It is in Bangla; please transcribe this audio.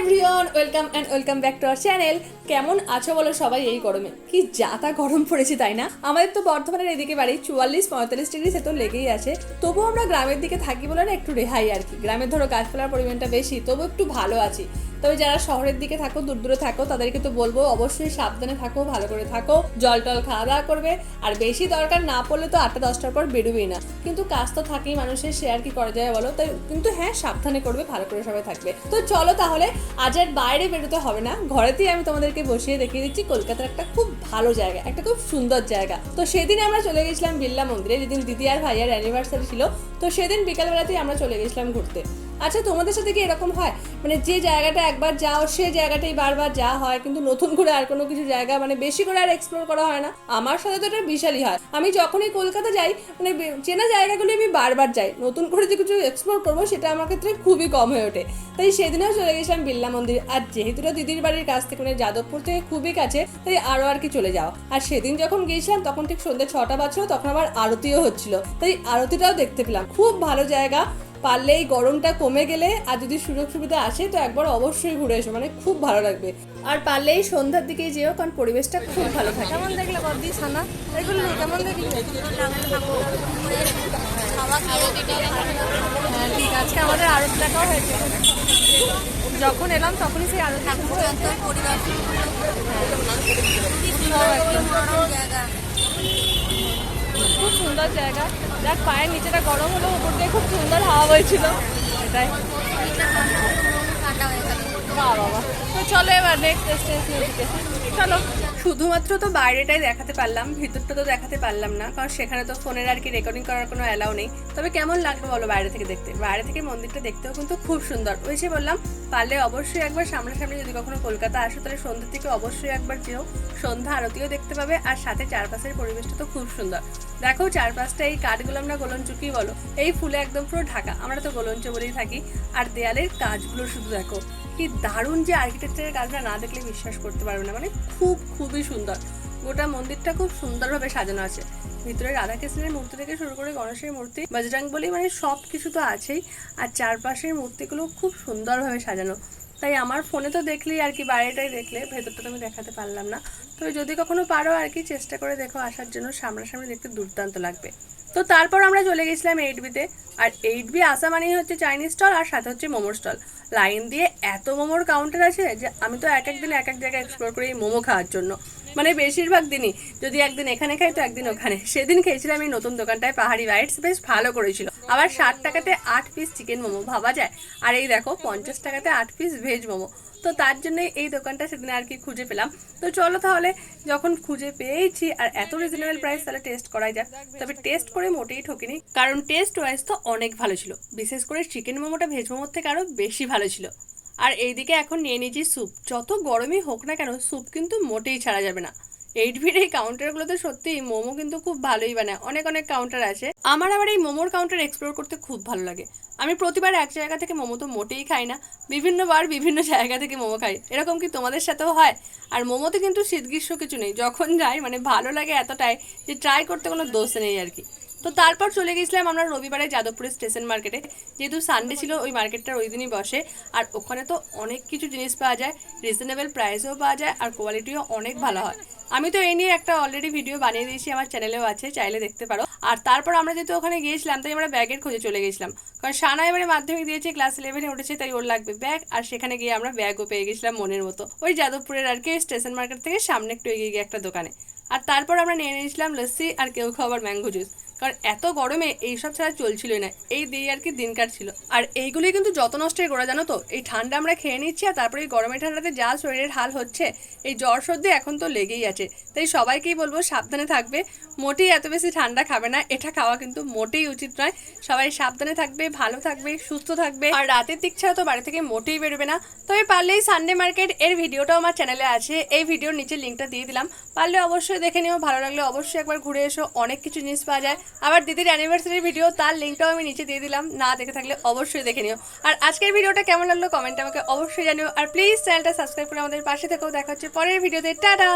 Everyone welcome and welcome back to our channel কেমন আছো বলো সবাই এই গরমে? কি যা তা গরম পড়েছে, তাই না? আমাদের তো বর্ধমানের এদিকে বাড়ি চুয়াল্লিশ, পঁয়তাল্লিশ ডিগ্রি সে তো লেগেই আছে। তবুও আমরা গ্রামের দিকে থাকি বলে না, একটু রেহাই আর কি। গ্রামের ধরো গাছপালার পরিমাণটা বেশি তবু একটু ভালো আছি। তবে যারা শহরের দিকে থাকো, দূর দূরে থাকো, তাদেরকে তো বলব অবশ্যই সাবধানে থাকো, ভালো করে থাকো, জল টল খাওয়া দাওয়া করবে। আর বেশি দরকার না পড়লে তো আটটা, দশটার পর বেরোবেই না। কিন্তু কাজ তো থাকেই মানুষের আর কি করা যায় বলো? তাই কিন্তু হ্যাঁ সাবধানে করবে, ভালো করে সবাই থাকবে। তো চলো তাহলে আজ আর বাইরে বেরোতে হবে না। ঘরেতেই আমি তোমাদেরকে বসিয়ে দেখিয়ে দিচ্ছি, কলকাতার একটা খুব ভালো জায়গা, একটা খুব সুন্দর জায়গা। তো সেদিন আমরা চলে গেছিলাম বিল্লা মন্দিরে, যেদিন দিদি আর ভাইয়ার অ্যানিভার্সারি ছিল, তো সেদিন বিকালবেলাতেই আমরা চলে গেছিলাম ঘুরতে। আচ্ছা তোমাদের সাথে কি এরকম হয়? মানে যে জায়গাটা একবার যাও সে জায়গাটাই বারবার যাওয়া হয়, কিন্তু নতুন করে আর কোনো কিছু জায়গা মানে বেশি করে আর এক্সপ্লোর করা হয় না। আমার সাথে তো এটা বিশালই হয়। আমি যখনই কলকাতা যাই মানে চেনা জায়গাগুলি আমি বারবার যাই। নতুন করে যে কিছু এক্সপ্লোর করব, সেটা আমার ক্ষেত্রে খুবই কম হয়ে ওঠে। তাই সেদিনেও চলে গেছিলাম বিড়লা মন্দির। আর যেহেতু দিদির বাড়ির কাছ থেকে মানে যাদবপুর থেকে খুবই কাছে, তাই আরও আর কি চলে যাওয়া। আর সেদিন যখন গিয়েছিলাম, তখন ঠিক সন্ধ্যে ছটা বাজছিল, তখন আমার আরতিও হচ্ছিল। তাই আরতিটাও দেখতে পেলাম। খুব ভালো জায়গা। পারলে এই গরমটা কমে গেলে আর যদি সুযোগ সুবিধা আসে তো একবার অবশ্যই ঘুরে এসো মানে খুব ভালো লাগবে। আর পারলে এই সন্ধ্যার দিকে যেও কারণ পরিবেশটা খুব ভালো থাকে। কেমন দেখলে বদি সানা? এগুলো কেমন দেখলে? হ্যাঁ ঠিক আছে আজকে আমাদের আরত দেখাও হয়েছে। যখন এলাম তখনই সেই আরত খুব সুন্দর জায়গা। যাক, পায়ের নিচেটা গরম হলো উপর দিয়ে খুব সুন্দর হাওয়া বইছিল। এটাই। তো চলো এবার নেক্সট চলো। শুধুমাত্র তো বাইরেটাই দেখাতে পারলাম, ভিতরটা তো দেখাতে পারলাম না, কারণ সেখানে তো ফোনের আর কি রেকর্ডিং করার কোনো অ্যালাউ নেই। তবে কেমন লাগবে বলো বাইরে থেকে দেখতে? বাইরে থেকে মন্দিরটা দেখতেও কিন্তু খুব সুন্দর। ওই যে বললাম, পারলে অবশ্যই একবার সামনাসামনি যদি কখনো কলকাতা আসো, তাহলে সন্ধ্যের থেকে অবশ্যই একবার যেও। সন্ধ্যা আরতিও দেখতে পাবে, আর সাথে চারপাশের পরিবেশটা তো খুব সুন্দর। দেখো চারপাশটা এই কাঠগুলো আমরা গোলঞ্চুকি বলো। এই ফুলে একদম পুরো ঢাকা। আমরা তো গোলঞ্চ বলেই থাকি। আর দেয়ালের কাজগুলো শুধু দেখো। কি দারুণ যে আর্কিটেকচারের কাজটা না দেখলে বিশ্বাস করতে পারবে না। মানে খুব, খুবই সুন্দর। গোটা মন্দিরটা খুব সুন্দরভাবে সাজানো আছে। ভিতরে রাধাকৃষ্ণের মূর্তি থেকে শুরু করে গণেশের মূর্তি বজরং বলি মানে সব কিছু তো আছেই। আর চারপাশের মূর্তিগুলো খুব সুন্দরভাবে সাজানো। তাই আমার ফোনে তো দেখলেই আর কি, বাইরেটাই দেখলে, ভেতরটা তো আমি দেখাতে পারলাম না। তবে যদি কখনো পারো আর কি, চেষ্টা করে দেখো, আসার জন্য সামনাসামনি দেখতে দুর্দান্ত লাগবে। তো তারপর আমরা চলে গেছিলাম এইট বিতে আর এইট বি আসা মানেই হচ্ছে চাইনিজ স্টল, আর সাথে হচ্ছে মোমোর স্টল। লাইন দিয়ে এত মোমোর কাউন্টার আছে যে, আমি তো এক এক দিন এক এক জায়গায় এক্সপ্লোর করি মোমো খাওয়ার জন্য। মানে বেশিরভাগ দিনই, যদি একদিন এখানে খাই, তো একদিন ওখানে। সেদিন খেয়েছিলাম এই নতুন দোকানটায় পাহাড়ি বাইটস বেশ ভালো করেছিল। আবার ষাট টাকাতে আট পিস চিকেন মোমো, ভাবা যায়। আর এই দেখো, পঞ্চাশ টাকাতে আট পিস ভেজ মোমো। তো তার জন্য এই দোকানটা সেদিন আর কি খুঁজে পেলাম। তো চলো তাহলে, যখন খুঁজে পেয়েছি আর এত রিজনেবল প্রাইস তাহলে টেস্ট করাই যাক। তবে টেস্ট করে মোটেই ঠকিনি, কারণ টেস্ট ওয়াইজ তো অনেক ভালো ছিল। বিশেষ করে চিকেন মোমোটা ভেজ মোমোর থেকে আরও বেশি ভালো ছিল। আর এইদিকে এখন নিয়ে নিয়েছি স্যুপ যত গরমই হোক না কেন স্যুপ কিন্তু মোটেই ছাড়া যাবে না। এইট ভির এই কাউন্টারগুলোতে সত্যি মোমো কিন্তু খুব ভালোই বানায়। অনেক অনেক কাউন্টার আছে। আমার আবার এই মোমোর কাউন্টার এক্সপ্লোর করতে খুব ভালো লাগে। আমি প্রতিবার এক জায়গা থেকে মোমো তো মোটেই খাই না। বিভিন্নবার বিভিন্ন জায়গা থেকে মোমো খাই। এরকম কি তোমাদের সাথেও হয়? আর মোমোতে কিন্তু শীত গ্রীষ্ম কিছু নেই। যখন যাই মানে ভালো লাগে এতটাই যে ট্রাই করতে কোনো দোষ নেই আর কি। তো তারপর চলে গেছিলাম আমরা রবিবারে যাদবপুরের স্টেশন মার্কেটে। যেহেতু সানডে ছিল, ওই মার্কেটটার ওই দিনই বসে। আর ওখানে তো অনেক কিছু জিনিস পাওয়া যায় রিজনেবল প্রাইসেও পাওয়া যায়, আর কোয়ালিটিও অনেক ভালো হয়। আমি তো এই নিয়ে একটা অলরেডি ভিডিও বানিয়ে দিয়েছি, আমার চ্যানেলেও আছে, চাইলে দেখতে পারো। আর তারপর আমরা যেহেতু ওখানে গিয়েছিলাম, তাই আমরা ব্যাগের খোঁজে চলে গেছিলাম। কারণ সানা এবারে মাধ্যমিক দিয়েছে ক্লাস ইলেভেনে উঠেছে, তাই ওর লাগবে ব্যাগ আর সেখানে গিয়ে আমরা ব্যাগও পেয়ে গেছিলাম মনের মতো। ওই যাদবপুরের আর কি, স্টেশন মার্কেট থেকে সামনে একটু এগিয়ে গিয়ে একটা দোকানে। আর তারপর আমরা নিয়ে নিয়েছিলাম লস্যি আর কেউ খাবার ম্যাঙ্গো জুস কারণ এত গরমে এইসব ছাড়া চলছিলই না। এই দিয়ে আর কি দিন কাটছিল। আর এইগুলোই কিন্তু যত নষ্টের গোড়া, জানো তো? এই ঠান্ডা আমরা খেয়ে নিচ্ছি আর তারপরে এই গরমে ঠান্ডাতে যা শরীরের হাল হচ্ছে, এই জ্বর সর্দি এখন তো লেগেই আছে। তাই সবাইকেই বলব সাবধানে থাকবে। মোটেই এত বেশি ঠান্ডা খাবে না। এটা খাওয়া কিন্তু মোটেই উচিত নয়। সবাই সাবধানে থাকবে, ভালো থাকবে, সুস্থ থাকবে। আর রাতের দিক ছাড়া তো বাড়ি থেকে মোটেই বেরোবে না। তবে পারলেই সানডে মার্কেট এর ভিডিওটাও আমার চ্যানেলে আছে। এই ভিডিওর নিচে লিঙ্কটা দিয়ে দিলাম। পারলে অবশ্যই দেখে নিও। ভালো লাগলে অবশ্যই একবার ঘুরে এসো। অনেক কিছু জিনিস পাওয়া যায়। আবার দিদির অ্যানিভার্সারি ভিডিও তার লিঙ্কটাও আমি নিচে দিয়ে দিলাম, না দেখে থাকলে অবশ্যই দেখে নিও। আর আজকের ভিডিওটা কেমন লাগল কমেন্টে আমাকে অবশ্যই জানিও। আর প্লিজ চ্যানেলটা সাবস্ক্রাইব করে আমাদের পাশে থেকেও দেখা হচ্ছে পরের ভিডিওতে। টাটা!